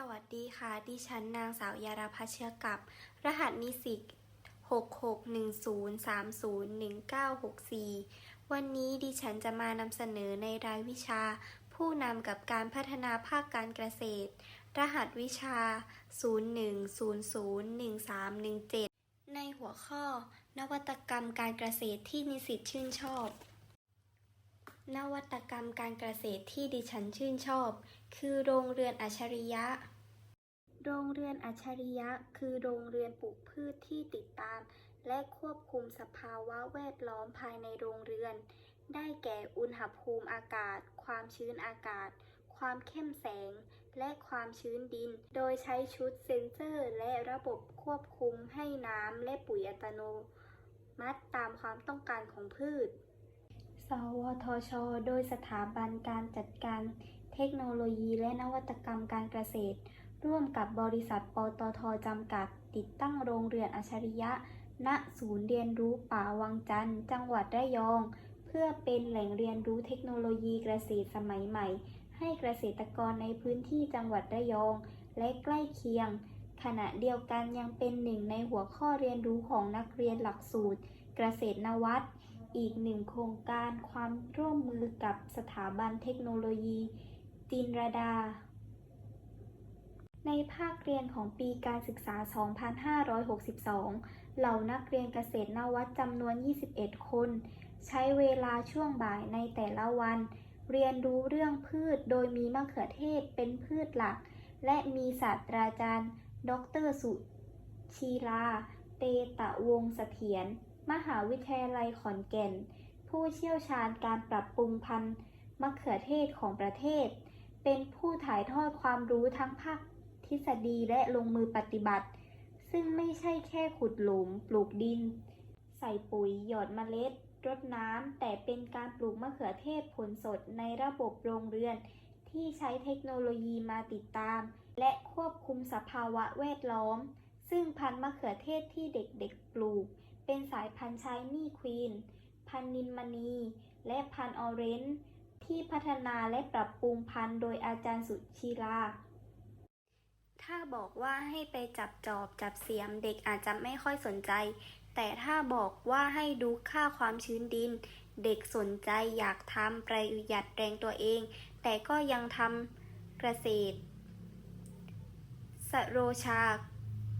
สวัสดีค่ะ ดิฉันนางสาวยาราพัชเชื้อกับ รหัสนิสิต6610301964 วันนี้ดิฉันจะมานำเสนอในรายวิชา ผู้นำกับการพัฒนาภาคการเกษตร รหัสวิชา 01001317 ในหัวข้อ นวัตกรรมการเกษตรที่นิสิตชื่นชอบ นวัตกรรมการเกษตรที่ดิฉันชื่นชอบ คือโรงเรือนอัจฉริยะ โรงเรือนอัจฉริยะ คือโรงเรือนปลูกพืชที่ติดตาม และควบคุมสภาวะแวดล้อมภายในโรงเรือน ได้แก่อุณหภูมิอากาศ ความชื้นอากาศ ความเข้มแสง และความชื้นดิน โดยใช้ชุดเซ็นเซอร์และระบบควบคุมให้น้ำและปุ๋ยอัตโนมัติตามความต้องการของพืช สวทช โดยสถาบันการจัดการเทคโนโลยีและนวัตกรรมการเกษตร ร่วมกับบริษัทปตทจำกัด ติดตั้งโรงเรือนอัจฉริยะ ณ ศูนย์เรียนรู้ป่าวังจันทร์ จังหวัดระยอง เพื่อเป็นแหล่งเรียนรู้เทคโนโลยีเกษตรสมัยใหม่ ให้เกษตรกรในพื้นที่จังหวัดระยอง และใกล้เคียง ขณะเดียวกันยังเป็นหนึ่งในหัวข้อเรียนรู้ของนักเรียนหลักสูตร เกษตรนวัต อีกหนึ่งโครงการความร่วมมือกับสถาบันเทคโนโลยีจินรดา ในภาคเรียนของปีการศึกษา 2562 เหล่านักเรียนเกษตรนวัตจำนวน 21 คน ใช้เวลาช่วงบ่ายในแต่ละวัน เรียนรู้เรื่องพืชโดยมีมะเขือเทศเป็นพืชหลัก และมีศาสตราจารย์ ดรสุชีลา เตตะวงศ์เสถียร มหาวิทยาลัยขอนแก่น ผู้เชี่ยวชาญการปรับปรุงพันธุ์มะเขือเทศของประเทศ เป็นผู้ถ่ายทอดความรู้ทั้งภาคทฤษฎีและลงมือปฏิบัติ ซึ่งไม่ใช่แค่ขุดหลุมปลูกดิน ใส่ปุ๋ยหยอดเมล็ด รดน้ำ แต่เป็นการปลูกมะเขือเทศผลสดในระบบโรงเรือน ที่ใช้เทคโนโลยีมาติดตาม และควบคุมสภาวะแวดล้อม ซึ่งพันธุ์มะเขือเทศที่เด็กๆปลูก เป็นสายพันธุ์ชายนี่ควีน พันธุ์นินมณี และพันธุ์ออเรนจ์ที่พัฒนาและปรับปรุงพันธุ์โดยอาจารย์สุชีลา ถ้าบอกว่าให้ไปจับจอบจับเสียมเด็กอาจจะไม่ค่อยสนใจ แต่ถ้าบอกว่าให้ดูค่าความชื้นดิน เด็กสนใจอยากทำประหยัดแรงตัวเอง แต่ก็ยังทำเกษตร สโรชา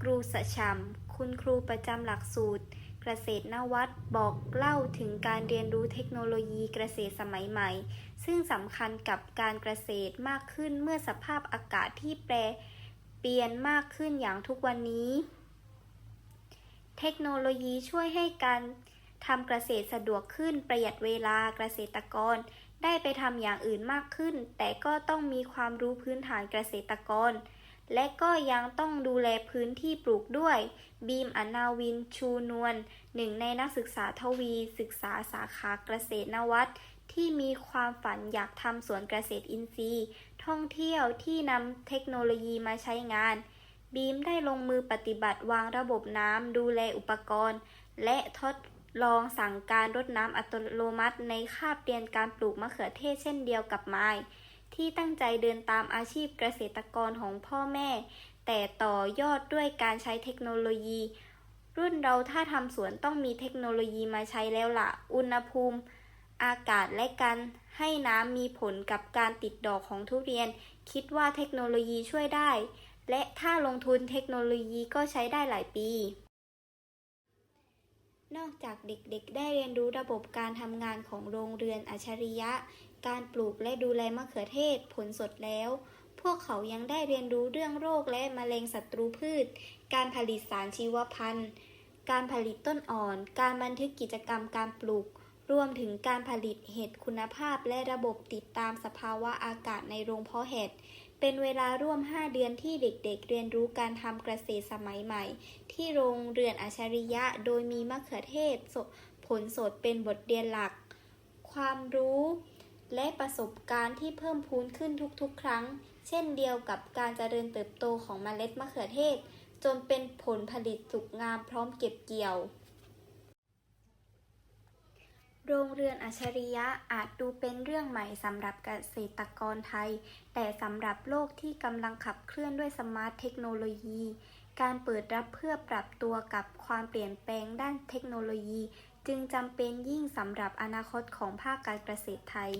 กรูสชัมคุณครูประจำหลักสูตร เกษตรนวัตบอกเล่าถึงการเรียนรู้เทคโนโลยีเกษตรสมัยใหม่ ซึ่งสำคัญกับการเกษตรมากขึ้นเมื่อสภาพอากาศที่แปรเปลี่ยนมากขึ้นอย่างทุกวันนี้ เทคโนโลยีช่วยให้การทำเกษตรสะดวกขึ้นประหยัดเวลาเกษตรกร ได้ไปทำอย่างอื่นมากขึ้น แต่ก็ต้องมีความรู้พื้นฐานเกษตรกร และก็ยังต้องดูแลพื้นที่ปลูกด้วย บีมอนาวินชูนวลหนึ่งในนักศึกษาทวี ศึกษาสาขาเกษตรนวัตที่มีความฝันอยากทำสวนเกษตรอินทรีย์ ท่องเที่ยวที่นำเทคโนโลยีมาใช้งาน บีมได้ลงมือปฏิบัติวางระบบน้ำดูแลอุปกรณ์ และทดลองสั่งการรดน้ำอัตโนมัติในคาบเรียนการปลูกมะเขือเทศเช่นเดียวกับไม้ ที่ตั้งใจเดินตามอาชีพเกษตรกรของพ่อแม่ แต่ต่อยอดด้วยการใช้เทคโนโลยี รุ่นเราถ้าทำสวนต้องมีเทคโนโลยีมาใช้แล้วละ่ะ อุณหภูมิ อากาศและการให้น้ำมีผลกับการติดดอกของทุเรียน คิดว่าเทคโนโลยีช่วยได้ และถ้าลงทุนเทคโนโลยีก็ใช้ได้หลายปี นอกจากเด็กๆ ได้เรียนรู้ระบบการทำงานของโรงเรือนอัจฉริยะ การปลูกและดูแลมะเขือเทศผลสดแล้ว พวกเขายังได้เรียนรู้เรื่องโรคและมะเร็งศัตรูพืช การผลิตสารชีวพันธุ์ การผลิตต้นอ่อน การบันทึกกิจกรรมการปลูก รวมถึงการผลิตเห็ดคุณภาพและระบบติดตามสภาวะอากาศในโรงเพาะเห็ด เป็นเวลาร่วม 5 เดือนที่เด็กๆเรียนรู้การทำเกษตรสมัยใหม่ ที่โรงเรือนอัจฉริยะ โดยมีมะเขือเทศผลสดเป็นบทเรียนหลัก ความรู้และประสบการณ์ที่เพิ่มพูนขึ้นทุกๆ ครั้ง เช่นเดียวกับการเจริญเติบโตของเมล็ดมะเขือเทศ จนเป็นผลผลิตสุกงามพร้อมเก็บเกี่ยว โรงเรือนอัจฉริยะอาจดูเป็นเรื่องใหม่สำหรับเกษตรกรไทย แต่สำหรับโลกที่กำลังขับเคลื่อนด้วยสมาร์ทเทคโนโลยี การเปิดรับเพื่อปรับตัวกับความเปลี่ยนแปลงด้านเทคโนโลยี จึงจำเป็นยิ่งสำหรับอนาคตของภาคการเกษตรไทย